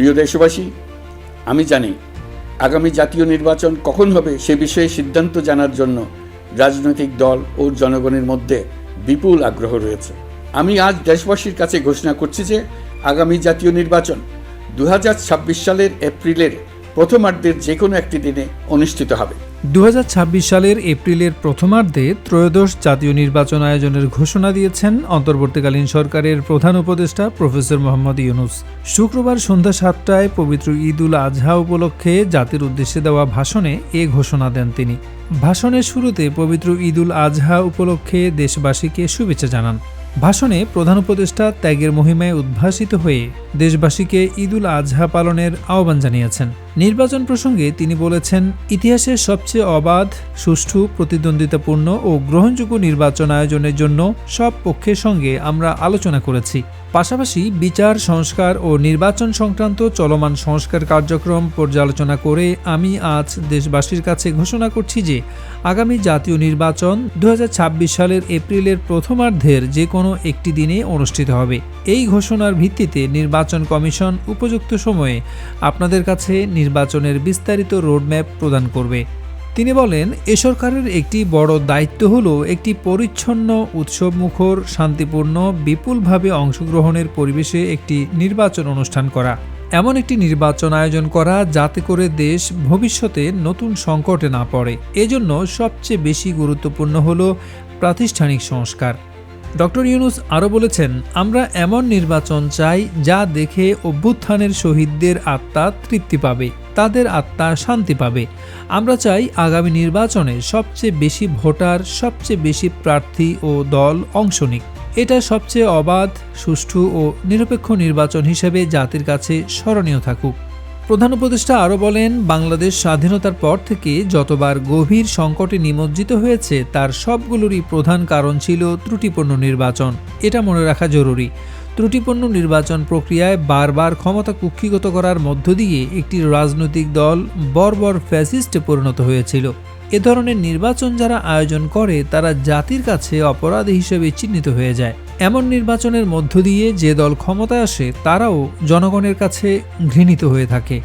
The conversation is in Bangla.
প্রিয় দেশবাসী, আমি জানি আগামী জাতীয় নির্বাচন কখন হবে সে বিষয়ে সিদ্ধান্ত জানার জন্য রাজনৈতিক দল ও জনগণের মধ্যে বিপুল আগ্রহ রয়েছে। আমি আজ দেশবাসীর কাছে ঘোষণা করছি যে আগামী জাতীয় নির্বাচন দু হাজার ছাব্বিশ সালের এপ্রিলের প্রথমার্ধের যে কোনো একটি দিনে অনুষ্ঠিত হবে। দু হাজার ছাব্বিশ সালের এপ্রিলের প্রথমার্ধে ত্রয়োদশ জাতীয় নির্বাচন আয়োজনের ঘোষণা দিয়েছেন অন্তর্বর্তীকালীন সরকারের প্রধান উপদেষ্টা প্রফেসর মোহাম্মদ ইউনুস। শুক্রবার সন্ধ্যা সাতটায় পবিত্র ঈদ উল আজহা উপলক্ষে জাতির উদ্দেশ্যে দেওয়া ভাষণে এ ঘোষণা দেন তিনি। ভাষণের শুরুতে পবিত্র ঈদ উল আজহা উপলক্ষে দেশবাসীকে শুভেচ্ছা জানান। ভাষণে প্রধান উপদেষ্টা ত্যাগের মহিমায় উদ্ভাসিত হয়ে দেশবাসীকে ঈদ উল আজহা পালনের আহ্বান জানিয়েছেন। নির্বাচন প্রসঙ্গে তিনি বলেছেন ইতিহাসের সবচেয়ে অবাধ, সুষ্ঠু, প্রতিদ্বন্দ্বিতাপূর্ণ ও গ্রহণযোগ্য নির্বাচন আয়োজনের জন্য সব পক্ষের সঙ্গে আমরা আলোচনা করেছি। পাশাপাশি বিচার, সংস্কার ও নির্বাচন সংক্রান্ত চলমান সংস্কার কার্যক্রম পর্যালোচনা করে আমি আজ দেশবাসীর কাছে ঘোষণা করছি যে, আগামী জাতীয় নির্বাচন দু হাজার ছাব্বিশ সালের এপ্রিলের প্রথমার্ধের যে কোনো একটি দিনে অনুষ্ঠিত হবে। এই ঘোষণার ভিত্তিতে নির্বাচন কমিশন উপযুক্ত সময়ে আপনাদের কাছে নির্বাচনের বিস্তারিত রোডম্যাপ প্রদান করবে। তিনি বলেন, এ সরকারের একটি বড় দায়িত্ব হল একটি পরিচ্ছন্ন, উৎসবমুখর, শান্তিপূর্ণ, বিপুলভাবে অংশগ্রহণের পরিবেশে একটি নির্বাচন অনুষ্ঠান করা। এমন একটি নির্বাচন আয়োজন করা যাতে করে দেশ ভবিষ্যতে নতুন সংকটে না পড়ে। এজন্য সবচেয়ে বেশি গুরুত্বপূর্ণ হল প্রাতিষ্ঠানিক সংস্কার। ডক্টর ইউনুস আরও বলেছেন, আমরা এমন নির্বাচন চাই যা দেখে অভ্যুত্থানের শহীদদের আত্মা তৃপ্তি পাবে, তাদের আত্মা শান্তি পাবে। আমরা চাই আগামী নির্বাচনে সবচেয়ে বেশি ভোটার, সবচেয়ে বেশি প্রার্থী ও দল অংশ নিক। এটা সবচেয়ে অবাধ, সুষ্ঠু ও নিরপেক্ষ নির্বাচন হিসেবে জাতির কাছে স্মরণীয় থাকুক। প্রধান উপদেষ্টা আরও বলেন, বাংলাদেশ স্বাধীনতার পর থেকে যতবার গভীর সংকটে নিমজ্জিত হয়েছে, তার সবগুলোরই প্রধান কারণ ছিল ত্রুটিপূর্ণ নির্বাচন। এটা মনে রাখা জরুরি। ত্রুটিপূর্ণ নির্বাচন প্রক্রিয়ায় বারবার ক্ষমতা কুক্ষিগত করার মধ্য দিয়ে একটি রাজনৈতিক দল বর্বর ফ্যাসিস্টে পরিণত হয়েছিল। এ ধরনের নির্বাচন যারা আয়োজন করে, তারা জাতির কাছে অপরাধী হিসেবে চিহ্নিত হয়ে যায়। এমন নির্বাচনের মধ্য দিয়ে যে দল ক্ষমতায় আসে তারাও জনগণের কাছে ঘৃণিত হয়ে থাকে।